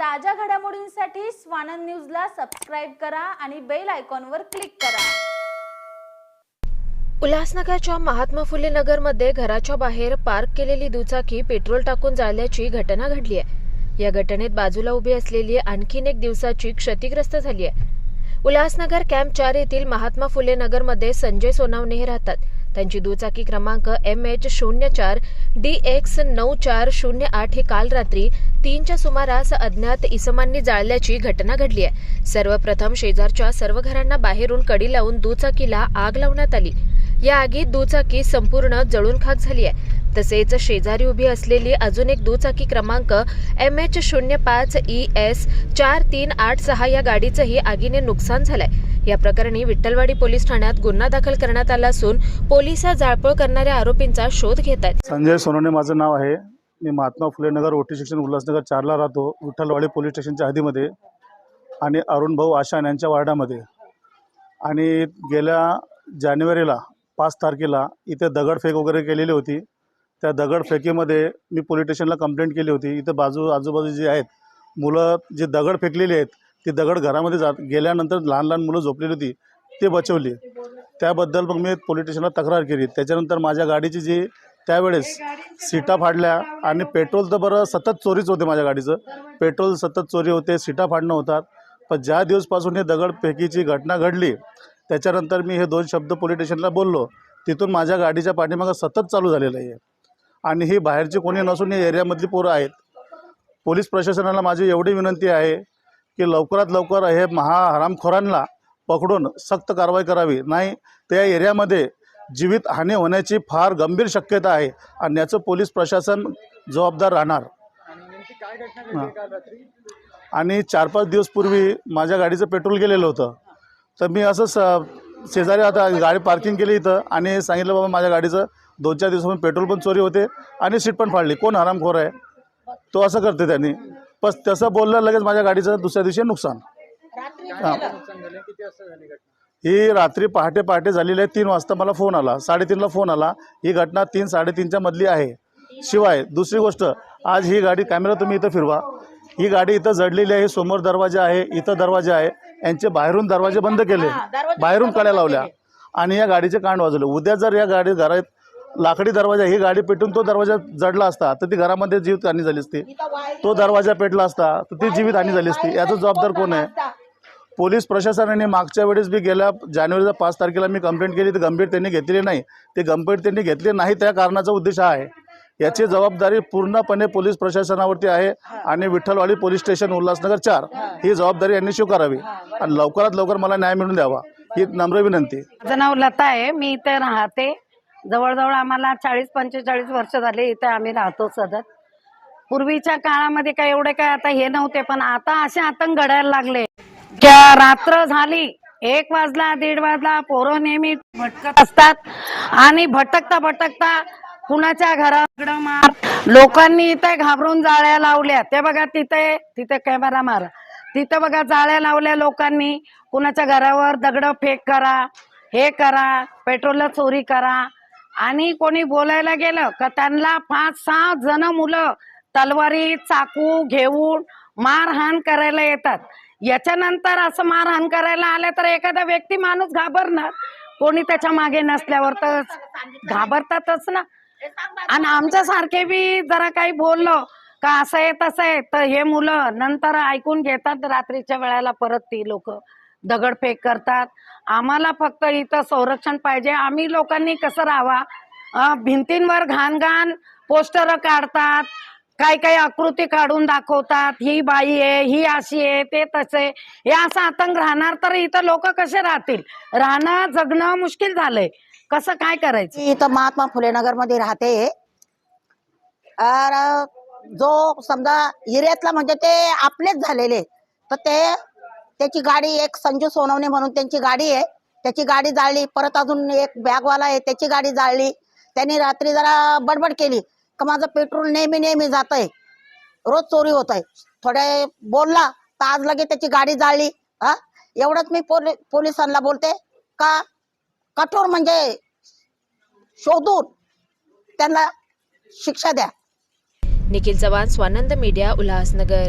ताज्या घडामोडींसाठी स्वानंद न्यूजला सबस्क्राईब करा आणि बेल आयकॉनवर क्लिक करा. उल्हासनगरच्या महात्मा फुले नगरमध्ये घराच्या बाहेर पार्क केलेली दुचाकी पेट्रोल टाकून जाळल्याची घटना घडली आहे या घटनेत बाजूला उभी असलेली आणखीन एक दिवसाची क्षतिग्रस्त झाली आहे उल्हासनगर कॅम्प चार येथील महात्मा फुले नगरमध्ये संजय सोनावणे हे राहतात. त्यांची दुचाकी क्रमांक एम एच शून्य चार डी एक्स नऊ चार शून्य आठ ही काल रात्री तीनच्या सुमारास अज्ञात इसमांनी जाळल्याची घटना घडली आहे. सर्वप्रथम शेजारच्या सर्व घरांना बाहेरून कडी लावून दुचाकीला आग लावण्यात आली. या आगीत दुचाकी संपूर्ण जळून खाक झाली आहे. तसेच शेजारी उभी असलेली अजून एक दुचाकी क्रमांक एम एच शून्य पाच ई एस चार तीन आठ सहा या गाडीचंही आगीने नुकसान झालंय. या प्रकरणी विठ्ठलवाडी पोलीस ठाण्यात गुन्हा दाखल करण्यात आला असून पोलीस जाळपोळ करणाऱ्या आरोपींचा शोध घेत आहेत. संजय सोनवणे माझं नाव आहे. मी महात्मा फुले नगर ओटी शिक्षण उल्हासनगर चारला राहतो. विठ्ठलवाडी पोलीस स्टेशनच्या हदीमध्ये आणि अरुण भाऊ आशान यांच्या वार्डामध्ये. आणि गेल्या जानेवारीला पाच तारखेला इथे दगडफेक वगैरे केलेली होती. त्या दगडफेकीमध्ये मी पोलीस स्टेशनला कंप्लेंट केली होती. इथं बाजू आजूबाजू जी आहेत मुलं जे दगड फेकलेली आहेत ती दगड घरामध्ये जात गेल्यानंतर लहान लहान मुलं झोपलेली होती ते बचवली. त्याबद्दल मग मी पोलीस स्टेशनला तक्रार केली. त्याच्यानंतर माझ्या गाडीची जी त्यावेळेस सीटा फाडल्या आणि पेट्रोल तर बरं सतत चोरीच होते माझ्या गाडीचं. पेट्रोल सतत चोरी होते सीटा फाडणं होतात. पण ज्या दिवसपासून हे दगडफेकीची घटना घडली त्याच्यानंतर मी हे दोन शब्द पोलीस स्टेशनला बोललो. तिथून माझ्या गाडीच्या पाठीमागं सतत चालू झालेलं आहे. आणि ही बाहेरची कोणी नसून या एरियामधली पोरं आहेत. पोलीस प्रशासनाला माझी एवढी विनंती आहे की लवकरात लवकर हे महा हरामखोरांना पकडून सक्त कारवाई करावी. नाही त्या एरियामध्ये जीवित हानी होण्याची फार गंभीर शक्यता आहे आणि याचं पोलीस प्रशासन जबाबदार राहणार. हां. आणि चार पाच दिवस पूर्वी माझ्या गाडीचं पेट्रोल गेलेलं होतं. तर मी असंच अ, शेजारी आता गाडी पार्किंग केली इथं आणि सांगितलं बाबा माझ्या गाडीचं दोन चार दिवसापासून पेट्रोल पण चोरी होते आणि सीट पण फाडली. कोण हरामखोर आहे? तो असं करते त्यांनी. पण तसं बोललं लगेच माझ्या गाडीचं दुसऱ्या दिवशी नुकसान. हां. ही रात्री पहाटे पहाटे झालेली आहे तीन वाजता मला फोन आला. साडेतीनला फोन आला. ही घटना तीन साडेतीनच्या मधली आहे. शिवाय दुसरी गोष्ट आज ही गाडी कॅमेरा तुम्ही इथं फिरवा. ही गाडी इथं जडलेली आहे समोर दरवाजा आहे इथं दरवाजा आहे. यांचे बाहेरून दरवाजे बंद केले. बाहेरून कड्या लावल्या. आणि या गाडीचे कांड वाजवले. उद्या जर या गाडी घरात लाकडी दरवाजा ही गाडी पेटून तो दरवाजा जडला असता तर ती घरामध्ये जीवित हानी झाली असती. तो दरवाजा पेटला असता तर ती जीवित हानी झाली असती. याचा जबाबदार कोण आहे? पोलीस प्रशासनाने मागच्या वेळेस मी गेल्या जानेवारीच्या पाच तारखेला मी कंप्लेंट केली तर गंभीर त्यांनी घेतलेली नाही. ते गंभीर त्यांनी घेतले नाही त्या कारणाचा उद्देश हा आहे. याची जबाबदारी पूर्णपणे पोलीस प्रशासनावरती आहे आणि विठ्ठलवाडी पोलीस स्टेशन उल्हासनगर चार. ही जबाबदारी यांनी स्वीकारावी आणि लवकरात लवकर मला न्याय मिळून द्यावा. ही नम्र विनंती. माझं नाव लता आहे. मी इथे राहते. जवळजवळ आम्हाला चाळीस पंचेचाळीस वर्ष झाले इथे आम्ही राहतो सतत. पूर्वीच्या काळामध्ये काय एवढे काय आता हे नव्हते पण आता असे आतंक घडायला लागले. क्या रात्र झाली एक वाजला दीड वाजला पोरं नेहमी भटकत असतात आणि भटकता भटकता कुणाच्या घराकडं मार लोकांनी इथे घाबरून जाळ्या लावल्या. ते बघा तिथे तिथे कॅमेरा मार. तिथं बघा जाळ्या लावल्या लोकांनी. कुणाच्या घरावर दगड फेक करा हे करा पेट्रोलला चोरी करा आणि कोणी बोलायला गेलं का त्यांना पाच सहा जण मुलं तलवारी चाकू घेऊन मारहाण करायला येतात. याच्यानंतर असं मारहाण करायला आलं तर एखादा व्यक्ती माणूस घाबरणार. कोणी त्याच्यामागे नसल्यावर तर घाबरतातच ना. आणि आमच्यासारखे बी जरा काही बोललो का असं आहे तसं आहे तर हे मुलं नंतर ऐकून घेतात रात्रीच्या वेळेला परत ती लोक. दगडफेक करतात. आम्हाला फक्त इथं संरक्षण पाहिजे. आम्ही लोकांनी कसं राहावा? भिंतींवर घाण घाण पोस्टर काढतात. काही काही आकृती काढून दाखवतात. ही बाई आहे ही अशी आहे ते तसे. हे असं आतंक राहणार तर इथं लोक कसे राहतील? राहणं जगणं मुश्किल झालंय. कसं काय करायचं? इथं महात्मा फुले नगरमध्ये राहते जो समजा एरियातला म्हणजे ते आपलेच झालेले. तर ते त्याची गाडी एक संजू सोनवणे म्हणून त्यांची गाडी आहे. त्याची गाडी जाळली परत अजून एक बॅगवाला आहे त्याची गाडी जाळली. त्यांनी रात्री जरा बडबड केली का माझं पेट्रोल नेहमी नेहमी जात आहे रोज चोरी होत आहे थोडे बोलला तर आज लगे त्याची गाडी जाळली. हा? एवढंच मी पोली पोलिसांना बोलते का कठोर म्हणजे शोधून त्यांना शिक्षा द्या. निखिल चव्हाण स्वानंद मीडिया उल्हासनगर.